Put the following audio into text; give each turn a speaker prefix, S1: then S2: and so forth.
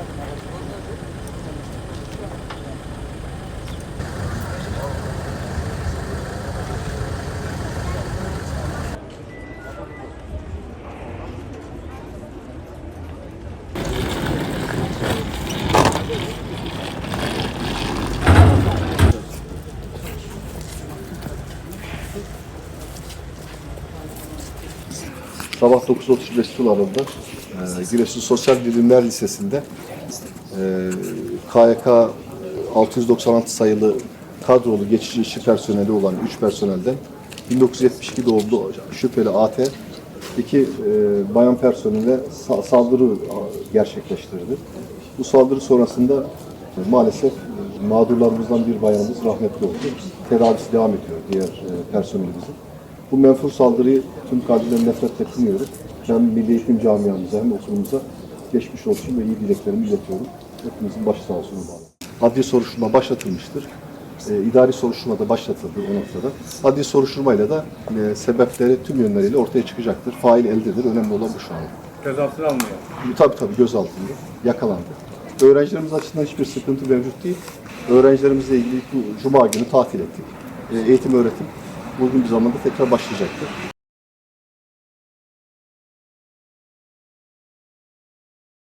S1: Gracias. Sabah 9.35 sularında e, Giresun Sosyal Bilimler Lisesi'nde e, KYK 696 sayılı kadrolu geçici işçi personeli olan 3 personelden 1972 doğumlu şüpheli AT iki e, bayan personele sa- saldırı gerçekleştirdi. Bu saldırı sonrasında e, maalesef e, mağdurlarımızdan bir bayanımız rahmetli oldu. Tedavisi devam ediyor diğer e, personelimizin. Bu menfur saldırıyı tüm kalbiyle nefretle kınıyoruz. Hem Milli Eğitim Camiamıza hem okulumuza geçmiş olsun ve iyi dileklerimi iletiyorum. Hepimizin başı sağ olsun. Adli soruşturma başlatılmıştır. E, idari soruşturma da başlatıldı o noktada. Adli soruşturmayla da e, sebepleri tüm yönleriyle ortaya çıkacaktır. Fail eldedir. Önemli olan bu şu an.
S2: Gözaltına alınıyor.
S1: Tabii tabii göz altında. Yakalandı. Öğrencilerimiz açısından hiçbir sıkıntı mevcut değil. Öğrencilerimizle ilgili Cuma günü tatil ettik. E, eğitim öğretim bugün bir zamanda tekrar başlayacaktır.